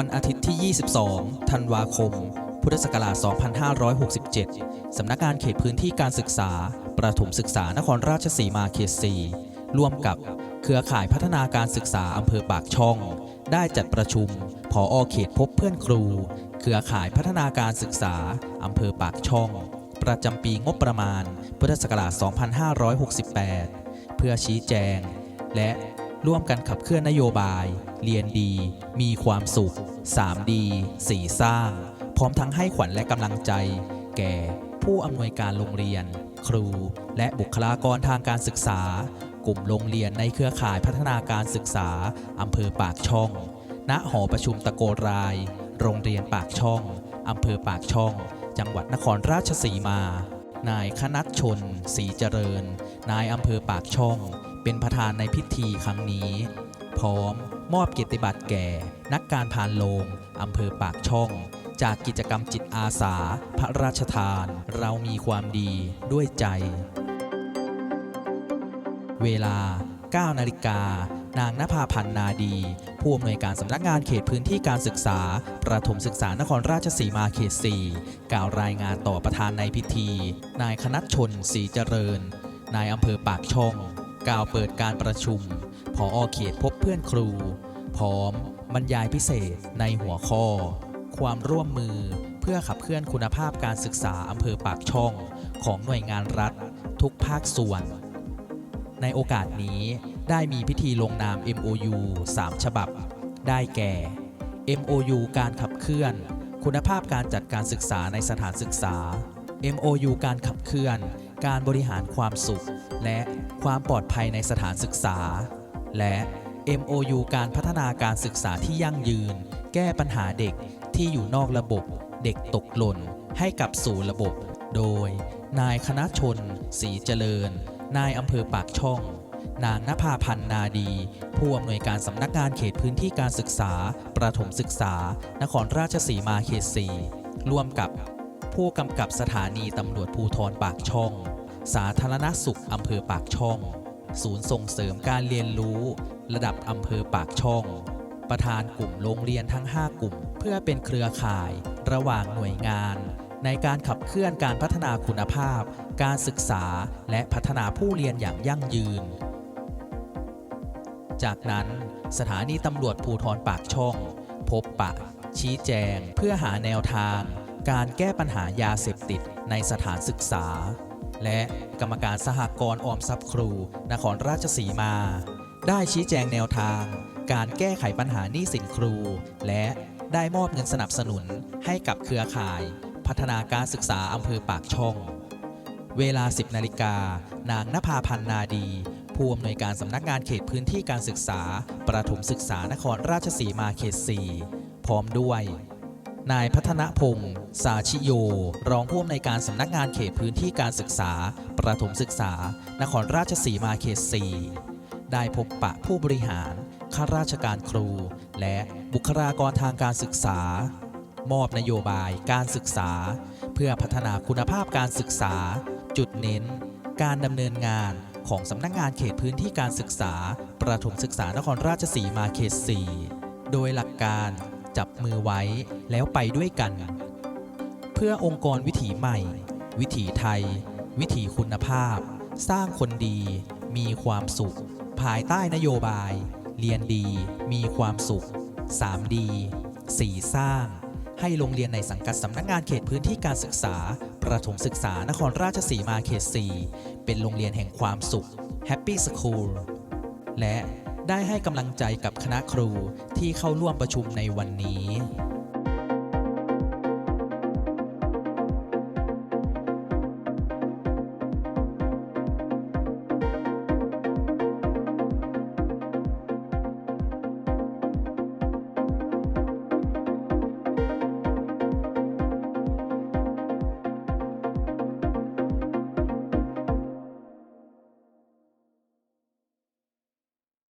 วันอาทิตย์ที่ 22 ธันวาคม พุทธศักราช 2567 สำนักงานเขตพื้นที่การศึกษา ประถมศึกษานครราชสีมาเขต 4 ร่วมกับเครือข่ายพัฒนาการศึกษาอำเภอปากช่อง ได้จัดประชุม ผออเขตพบเพื่อนครู เครือข่ายพัฒนาการศึกษาอำเภอปากช่อง ประจำปีงบประมาณ พุทธศักราช 2568 เพื่อชี้แจง และ ร่วมกันขับเคลื่อนนโยบาย เรียนดี มีความสุข3ดี4สร้าง พร้อมทั้งให้ขวัญและกำลังใจ แก่ผู้อำนวยการโรงเรียน ครู และบุคลากรทางการศึกษา กลุ่มโรงเรียนในเครือข่ายพัฒนาการศึกษาอำเภอปากช่อง ณ หอประชุมตะโกราย โรงเรียนปากช่องอำเภอปากช่อง จังหวัดนครราชสีมา นายคณัตชนศรีเจริญ นายอำเภอปากช่อง เป็นประธานในพิธีครั้งนี้ พร้อมมอบเกียรติบัตรแก่ นักการพานโลงอำเภอปากช่อง จากกิจกรรมจิตอาสา พระราชทาน เรามีความดีด้วยใจ เวลา9นาฬิกานางนภาพันธ์นาดี ผู้อำนวยการสำนักงานเขตพื้นที่การศึกษา ประถมศึกษานครราชสีมาเขต 4 กล่าวรายงานต่อประธานในพิธี นายคณัตชนศรีเจริญ นายอำเภอปากช่อง กล่าวเปิดการประชุม ผออเขตพบเพื่อนครู พร้อม บรรยายพิเศษในหัวข้อ ความร่วมมือเพื่อขับเคลื่อนคุณภาพการศึกษาอำเภอปากช่อง ของหน่วยงานรัฐ ทุกภาคส่วน ในโอกาสนี้ได้มีพิธีลงนาม MOU 3 ฉบับ ได้แก่ MOU การขับเคลื่อน คุณภาพการจัดการศึกษาในสถานศึกษา MOU การขับเคลื่อน การบริหารความสุข และความปลอดภัยในสถานศึกษา และ MOU การพัฒนาการศึกษาที่ยั่งยืน แก้ปัญหาเด็กที่อยู่นอกระบบ เด็กตกหล่น ให้กลับสู่ระบบ โดย นายคณะชนศรีเจริญ นายอำเภอปากช่อง นางนภาพันธ์นาดี ผู้อำนวยการสำนักงานเขตพื้นที่การศึกษา ประถมศึกษา นครราชสีมาเขต 4 ร่วมกับ ผู้กำกับสถานีตำรวจภูธรปากช่อง สาธารณสุขอำเภอปากช่อง ศูนย์ส่งเสริมการเรียนรู้ ระดับอำเภอปากช่อง ประธานกลุ่มโรงเรียนทั้ง 5 กลุ่ม เพื่อเป็นเครือข่าย ระหว่างหน่วยงาน ในการขับเคลื่อนการพัฒนาคุณภาพ การศึกษาและพัฒนาผู้เรียนอย่างยั่งยืน จากนั้นสถานีตำรวจภูธรปากช่อง พบปะ ชี้แจง เพื่อหาแนวทาง การแก้ปัญหายาเสพติดในสถานศึกษา และกรรมการสหกรณ์ออมทรัพย์ครู นครราชสีมา ได้ชี้แจงแนวทาง การแก้ไขปัญหาหนี้สินครู และได้มอบเงินสนับสนุนให้กับเครือข่าย พัฒนาการศึกษาอำเภอปากช่อง เวลา 10นาฬิกานางนภาพันนาดี ผู้อำนวยการสำนักงานเขตพื้นที่การศึกษา ประถมศึกษานครราชสีมาเขต 4 พร้อมด้วย นายพัฒนพงศ์สาชิโย รองผู้อำนวยการสำนักงานเขตพื้นที่การศึกษา ประถมศึกษา นครราชสีมาเขต4ได้พบปะผู้บริหาร ข้าราชการครู และบุคลากรทางการศึกษา มอบนโยบายการศึกษา เพื่อพัฒนาคุณภาพการศึกษา จุดเน้น การดำเนินงานของสำนักงานเขตพื้นที่การศึกษา ประถมศึกษานครราชสีมาเขต 4 โดยหลักการ จับมือไว้แล้วไปด้วยกัน เพื่อองค์กรวิถีใหม่ วิถีไทย วิถีคุณภาพ สร้างคนดี มีความสุข ภายใต้นโยบาย เรียนดี มีความสุข3ดี4สร้าง ให้โรงเรียนในสังกัดสำนักงานเขตพื้นที่การศึกษา ประถมศึกษานครราชสีมาเขต 4 เป็นโรงเรียนแห่งความสุข Happy School และ ได้ให้กำลังใจกับคณะครูที่เข้าร่วมประชุมในวันนี้